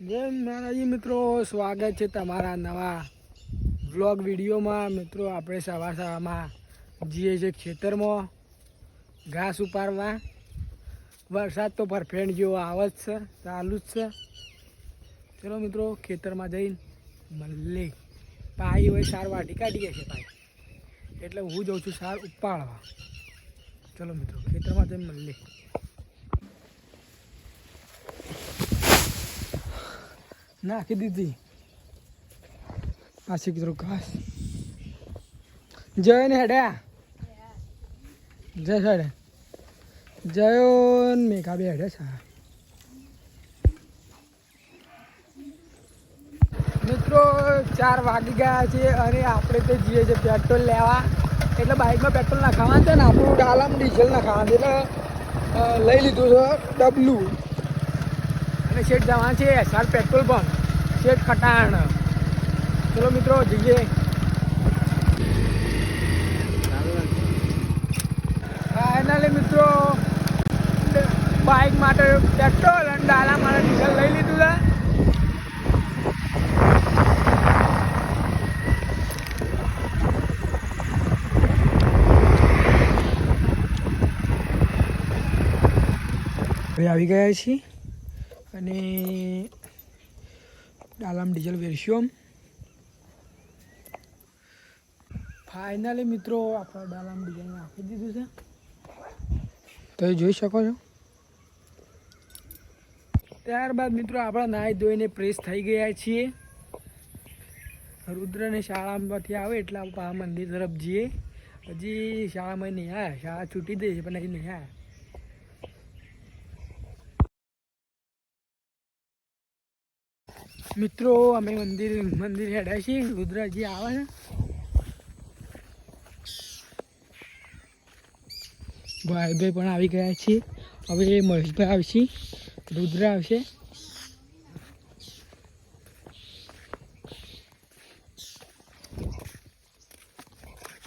જય માતાજી મિત્રો, સ્વાગત છે તમારા નવા વ્લોગ વિડીયોમાં. મિત્રો, આપણે સવાર સવારમાં જઈએ છીએ ખેતરમાં, ઘાસ ઉપાડવા. વરસાદ તો પરફેક્ટ જેવો આવે જ છે, ચાલુ જ છે. ચલો મિત્રો, ખેતરમાં જઈને મળે પાઈ હોય સાર વાટી કાઢીએ છે પાઈ. એટલે હું જઉં છું સાર ઉપાડવા. ચલો મિત્રો, ખેતરમાં જઈને મળીએ. નાખી દીધી પાછી કીધું ઘાસ જય ને હેડ્યા જય હેડે જયો ને મેઘા બે હેડે છે મિત્રો ચાર વાગી ગયા છે અને આપણે તો જઈએ છીએ પેટ્રોલ લેવા. એટલે બાઇકમાં પેટ્રોલ નાખાવાનું છે ને આપણું ડાલામાં ડીઝલ નાખાવાનું એટલે લઈ લીધું છે ડબલું. અને શેઠ જવાનું છે એસઆર પેટ્રોલ પંપ. શેઠ ખટાણ. ચલો મિત્રો, જઈએ. ફાઇનલી મિત્રો બાઇક માટે પેટ્રોલ અને ડાલા માટે ડીઝલ લઈ લીધું હવે આવી ગયા છીએ. અને ડાલામ ડીઝલ વેરસ્યોમ ફાઇનલી મિત્રો, આપણે ડાલામ ડીઝલ નાખી દીધું છે. તમે જોઈ શકો છો. ત્યારબાદ મિત્રો, આપણે નાહી ધોઈને પ્રેસ થઈ ગયા છીએ. રુદ્રને શાળામાંથી આવે એટલે આપણે મંદિર તરફ જઈએ. હજી શાળામાં નહીં આવ્યા, શાળા છૂટી દે છે, પણ હજી નહીં આવ્યા. મિત્રો, અમે મંદિર મંદિર હેડ્યા છીએ. રુદ્રાજી આવે છે. ભાઈભાઈ પણ આવી ગયા છીએ. હવે મહેશભાઈ આવશે. રુદ્ર આવશે.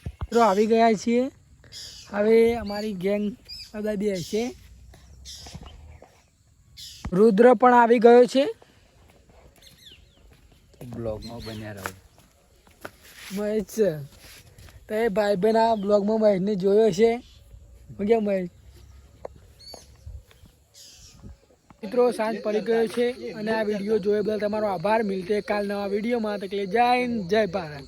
મિત્રો, આવી ગયા છીએ. હવે અમારી ગેંગ બધા બે છે રુદ્ર પણ આવી ગયો છે. બ્લોગમાં બન્યા રહો. મહેશ તો એ ભાઈ બહેન આ બ્લોગમાં મહેશને જોયો છે હું કેમ મહેશ? મિત્રો સાંજ પડી ગયો છે અને આ વીડિયો જોયા બદલ તમારો આભાર. મિલતે કાલ નવા વિડીયોમાં. તકલે જય જય ભારત.